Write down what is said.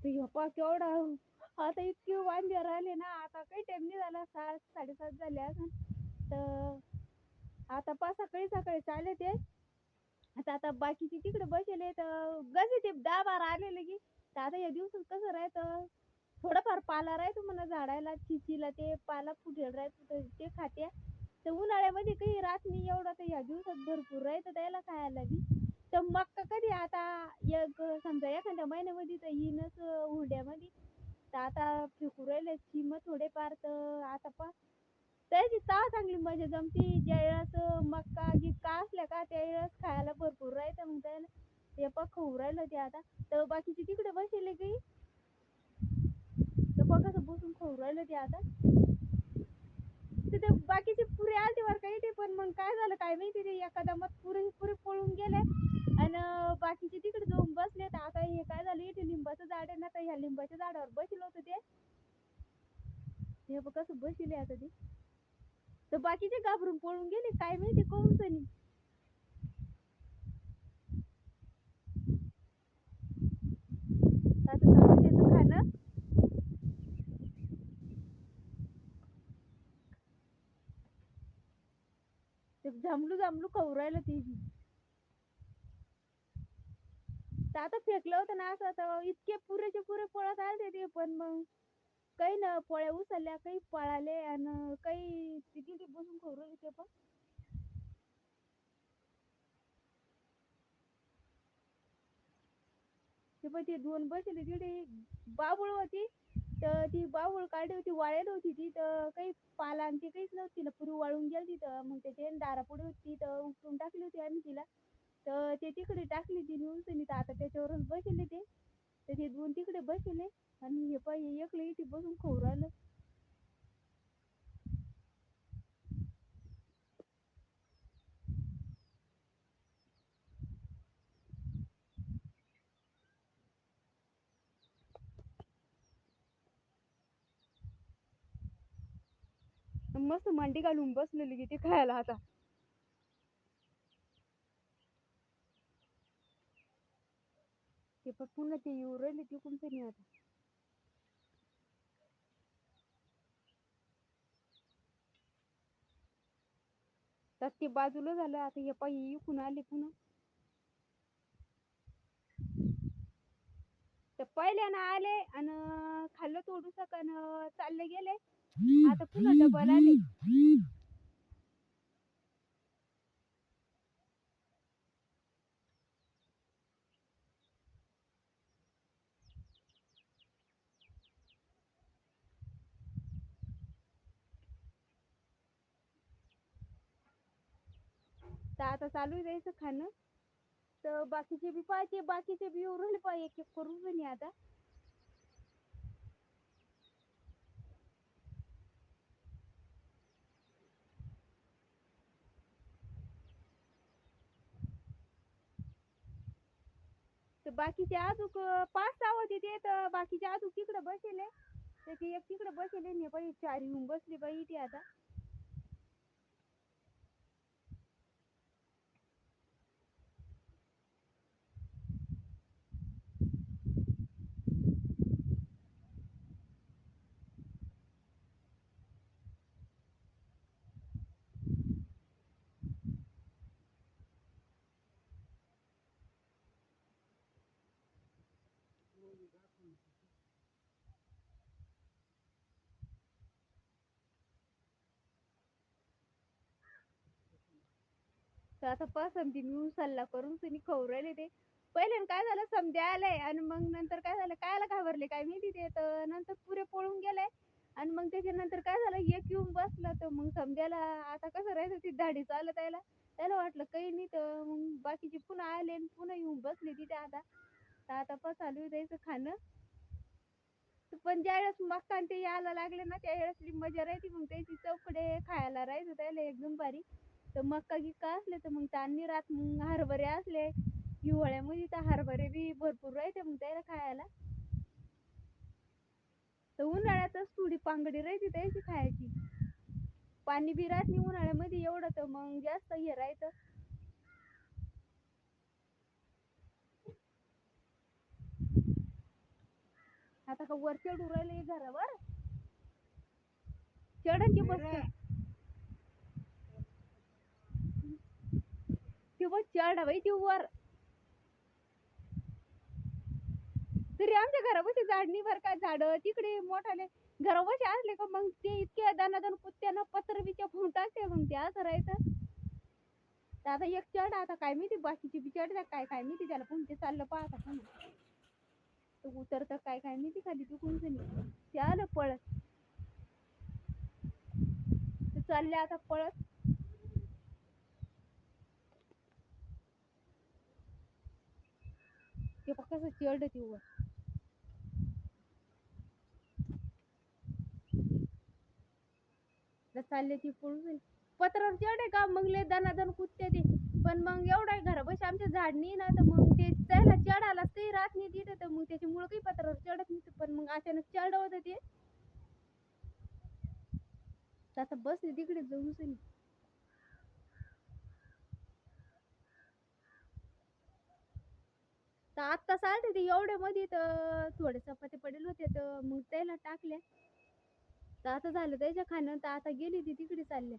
तर ह्यो केवढा आता इतकी वांदे राहिले ना आता काही टाइम नाही झाला सात साडेसात झाले असन तर आता पा सकाळी सकाळी चालले ते. आता आता बाकीचे तिकडे बसले तर गजे ते दहा बारा आलेले की तर आता या दिवसात कसं राहतं? थोडंफार पाला राहतो म्हणा झाडाला चिचीला ते पाला फुटेल राहतो तर ते खात्या. तर उन्हाळ्यामध्ये काही राहत नाही एवढं तर या दिवसात भरपूर राहतं त्याला खायला बी तर मक्का कधी आता एक समजा एखाद्या महिन्यामध्ये तर येईनच हुरड्यामध्ये. तर आता फेकू राहिले चिम थोडेफार तर आता पा त्याची ता चांगली मजा जमती. ज्या वेळेस मक्का गिक्का असल्या का त्या वेळेस खायला भरपूर राहायचं मग त्याला. ते पा खाऊ राहिलं ते आता. तर बाकीचे तिकडे बसले काही तर बघ कसं बसून खाऊ राहिलं ते आता. तिथे बाकीचे पुरे आलते वर काही ते पण मग काय झालं काय माहिती ते एखादा मत पुरे पुरे पळून गेले. आणि बाकीचे तिकडे जाऊन बसले तर आता हे काय झालं इथे लिंबाचं झाड आहे ना तर ह्या लिंबाच्या झाडावर बसलो होतं ते. हे बघ कसं बसले आता ते. तर बाकीचे घाबरून पळून गेले काय माहिती कोण सनी आता जमलू आहे ती ते झामलू झामलू खाऊ राहिलं ते बी तर आता फेकलं होतं ना असं तर इतके पुरेचे पुरे पळत आले ते पण मग. काही ना पोळ्या उचलल्या काही पळाले आणि काही तिथे बसून खोरू ते पण. ते पण ते दोन बसले तिथे बाबूळ होती तर ती बाबूळ काढली होती वाळेल होती ती तर काही पाला आणि ती काहीच नव्हती ना पुरी वाळून गेली तर मग त्याचे दारापुढे होती तर उपटून टाकली होती आम्ही तिला. तर ते तिकडे टाकली ती नेऊन तर आता त्याच्यावरच बसले ते. तर ते दोन तिकडे बसले आणि हे पाय एकले इथे बसून खाऊ राहिलं. मस्त मांडी घालून बसलेली की ते खायला आता. ते पण पुन्हा ते येऊ राहिले ते कोणतं नाही आता. तर ते बाजूला झालं आता हे पायी इकून आले पुन्हा. तर पहिल्यानं आले आणि खाल्लं थोडस आणि चालले गेले. आता पुन्हा डबल आले. तर आता चालू द्यायचं खाणं. तर बाकीचे बी पाहायचे बाकीचे बी येऊ राहिले एक एक करून म्हणे आता. तर बाकीचे अजूक पाच सहा होते ते तर बाकीचे अजूक तिकडे बसले. त्याची एक तिकडे बसले नाही बाई चार येऊन बसली बाई ती आता. तर आता पहा समधी मी सल्ला करून तुम्ही खाऊ राहिले ते. पहिले काय झालं समध्या आले आणि मग नंतर काय झालं कायला घाबरले काय माहिती ते. तर नंतर पुरे पळून गेलाय आणि मग त्याच्यानंतर काय झालं एक येऊन बसलं तर मग समध्याला आता कसं राहायचं ती धाडी चालत त्याला त्याला वाटलं काही नाही तर मग बाकीचे पुन्हा आले आणि पुन्हा येऊन बसले तिथे आता. तर आता पण चालू द्यायचं खाणं. पण ज्यावेळेस मक्का आणि ते यायला लागले ना त्यावेळेस मजा राहायची. मग त्याची चौकडे खायला राहायचं त्याला एकदम भारी तर मक्का गिक्का असले तर मग तांदणी रात मग हरभरे असले. हिवाळ्यामध्ये तर हरभरे बी भरपूर राहते मग त्याला खायला. तर उन्हाळ्यातच थोडी पांगडी राहते त्याची खायची. पाणी बी राहत नाही उन्हाळ्यामध्ये एवढं तर मग जास्त हे राहायचं आता का वर चढू राहिले घरावर? चढन की बस ती बस चढ बाई ती वर. तरी आमच्या घरापाशी झाड नाही बरं का झाड? तिकडे मोठाले घरापाशी असले का मग ते इतके दानादान कुत्त्यानं पत्र बिच्या फोन टाकते मग ते असं राहायचं तर आता एक चढ आता काय माहिती बाकीची बी चढतात काय काय माहिती त्याला फोन ते चाललं पाहता. पण उतरतं काय काय माहिती खाली तू कोणचं नाही ते आलं पळत. ते चालले आता पळत. ते फक्त कसं चिरड ती वर चालले ती पळून पत्रावर चढ आहे का? मग लय दनादन कुत्ते ते. पण मग एवढा घरापाशी. आमच्या झाड नाही ना तर मग ते त्याला चढायला काही राहत नाही तिथे. तर मग त्याच्यामुळं काही पत्रावर चढत नाही पण मग अचानक चढ ते. आता बस तिकडे जाऊनच नाही तर आत्ता चालते ते एवढ्या मध्ये तर थोडे चपाती पडेल होते तर मग त्याला टाकल्या. तर आता झालं त्याच्या खाणं तर आता गेली ती तिकडे चालल्या.